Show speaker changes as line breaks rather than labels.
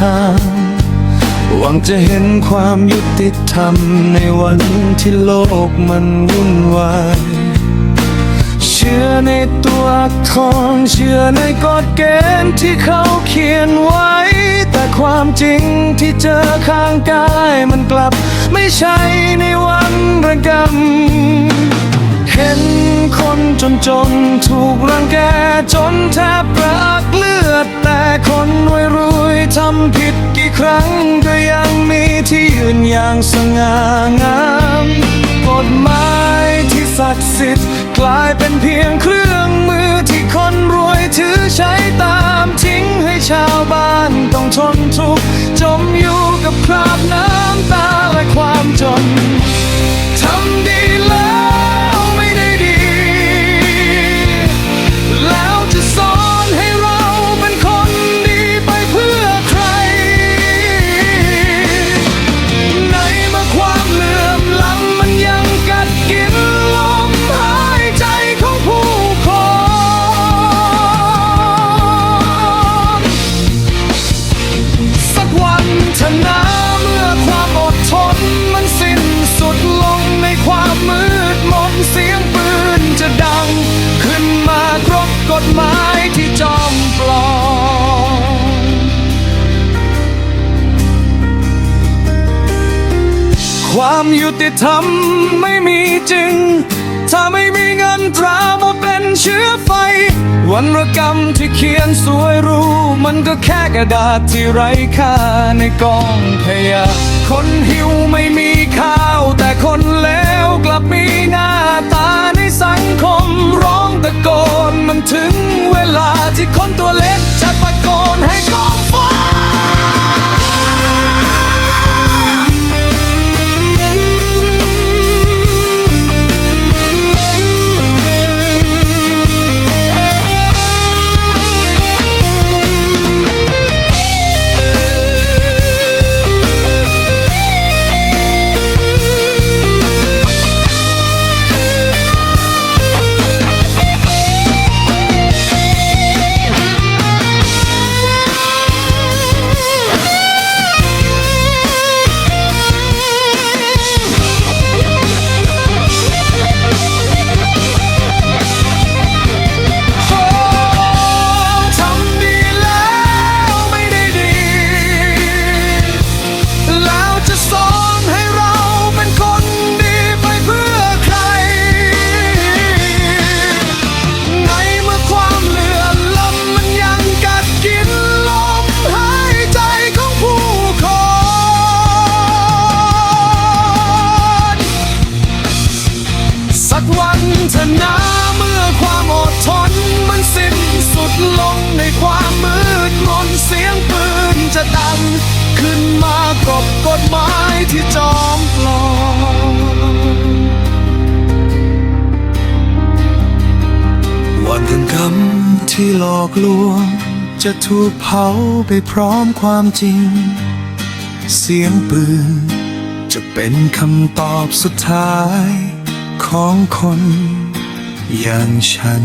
ทาง หวังจะเห็นความยุติธรรมในวันที่โลกมันวุ่นวาย เชื่อในตัวอักษรเชื่อในกฎเกณฑ์ที่เขาเขียนไว้ แต่ความจริงที่เจอข้างกายมันกลับ ไม่ใช่ในวันระกำ เห็นคนจนจนถูกรังแกจนแทบปรากเลือด แต่คนรวยรวยทำผิดกี่ครั้งก็ยังมีที่ยืนอย่างสง่างามกฎหมายที่ศักดิ์สิทธิ์กลายเป็นเพียงเครื่อง ความยุติธรรมไม่มีจริง ถ้าไม่มีเงินตรามาเป็นเชื้อไฟ วันรกรรมที่เขียนสวยรู้ มันก็แค่กระดาษที่ไร้ค่าในกองขยะคนหิวไม่มีข้าว แต่คนเลวกลับมีหน้าตา หลอกลวง จะถูกเผาไปพร้อมความจริง เสียงปืน จะเป็นคำตอบสุดท้ายของคนอย่างฉัน